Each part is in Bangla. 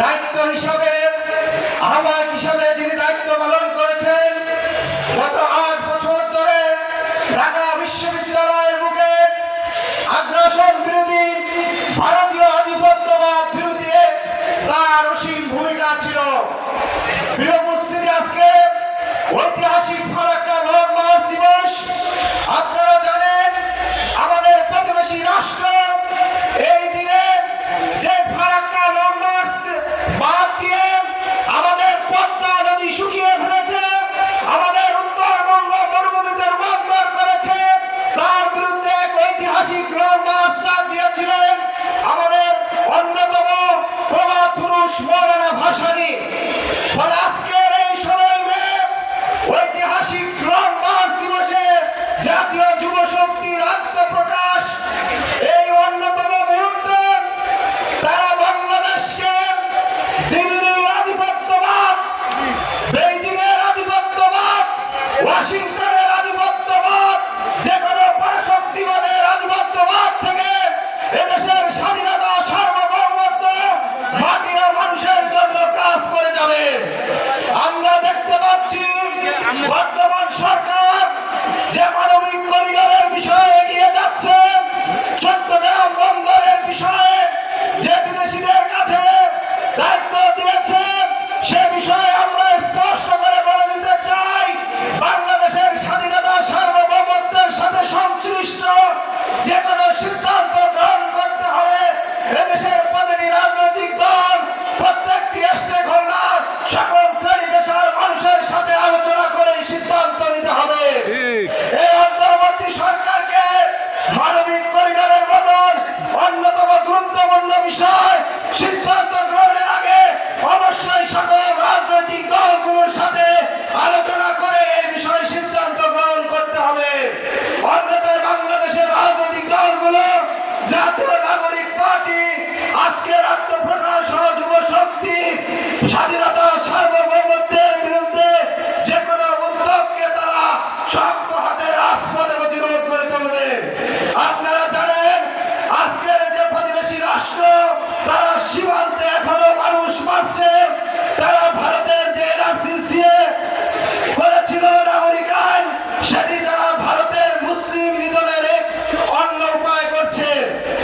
দায়িত্ব হিসাবে, আহ্বায়ক হিসাবে যিনি দায়িত্ব পালন করেছেন, গত আট বছর ধরে ঢাকা বিশ্ববিদ্যালয়ের বুকে আগ্রাসন বিরোধী, ভারতীয় আধিপত্যবাদ বিরোধী তার অসীম ভূমিকা ছিল। প্রিয় আজকে ঐতিহাসিক ফারাক্কা ওয়াশিংটনের আধিপত্যবাদ, যেখানে পরাশক্তিবাদের আধিপত্যবাদ থেকে এদেশের স্বাধীনতা সার্বভৌমত্ব মাটির মানুষের জন্য কাজ করে যাবে। আমরা দেখতে পাচ্ছি বর্তমান সরকার গুরুত্বপূর্ণ বিষয়, সিদ্ধান্ত গ্রহণের আগে অবশ্যই সকল রাজনৈতিক দলগুলোর সাথে আলোচনা করে এই বিষয়ে সিদ্ধান্ত গ্রহণ করতে হবে। অন্যথায় বাংলাদেশের রাজনৈতিক দলগুলো জাতীয় নাগরিক পার্টি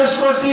শেষ করছি।